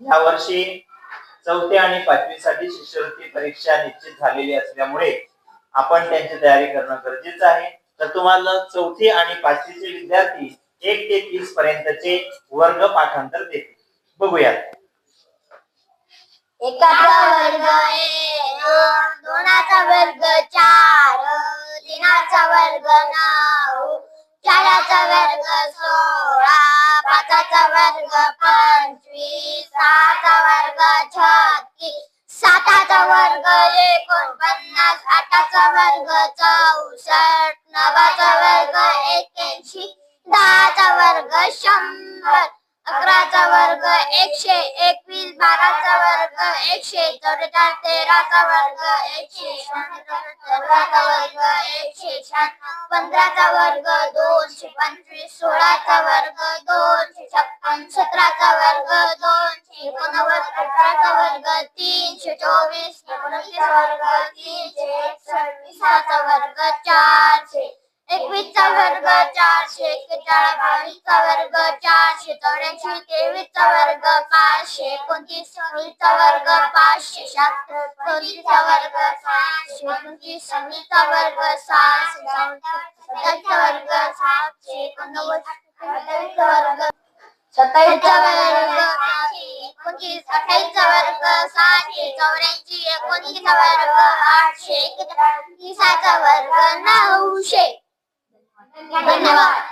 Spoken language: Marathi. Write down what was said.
या वर्षी चौथी आणि पाचवीसाठी शिष्यवृत्ती परीक्षा निश्चित झालेली असल्यामुळे आपण त्यांची तयारी करणं गरजेचं आहे. तर तुम्हाला चौथी आणि पाचवीचे विद्यार्थी एक ते तीस पर्यंतचे वर्ग पाठांतर देतील. बघूया एकाचा वर्ग एक दोनाचा वर्ग चार तीनाचा वर्ग नऊ चाराचा वर्ग सोळा वर्ग पंचवीस सहाचा वर्ग छत्तीस साताचा वर्ग एकोणपन्नास आठाचा वर्ग चौसष्ट नवाचा वर्ग एक्याऐंशी दहाचा वर्ग शंभर अकराचा वर्ग एकशे एकवीस बाराचा वर्ग एकशे चौवेचाळीस तेराचा वर्ग एकशे चौदाचा वर्ग एकशे शहाण्णव पंधराचा वर्ग दोनशे पंचवीस सोळाचा वर्ग दोनशे छप्पन सतराचा वर्ग दोनशे एकोणनव्वद अठराचा वर्ग तीनशे चोवीस एकोणतीस वर्ग तीनशे एकसष्ट वर्ग चारशे एकवीसचा वर्ग चारशे एक्केचाळीस बावीसचा वर्ग चारशे चौऱ्याऐंशी तेवीसचा वर्ग पाचशे एकोणतीस सव्वीसचा वर्ग पाचशे शहात्तर वर्ग सहाशे एकोणतीस सव्वीसचा वर्ग सहाशे सत्तावीसचा वर्ग सातशे एकोणनव्वद अठ्ठावीसचा वर्ग सत्तावीसचा वर्ग एकोणतीस अठ्ठावीसचा वर्ग सहाशे चौऱ्याऐंशी एकोणतीसचा वर्ग आठशे एकतीसाचा वर्ग नऊशे. धन्यवाद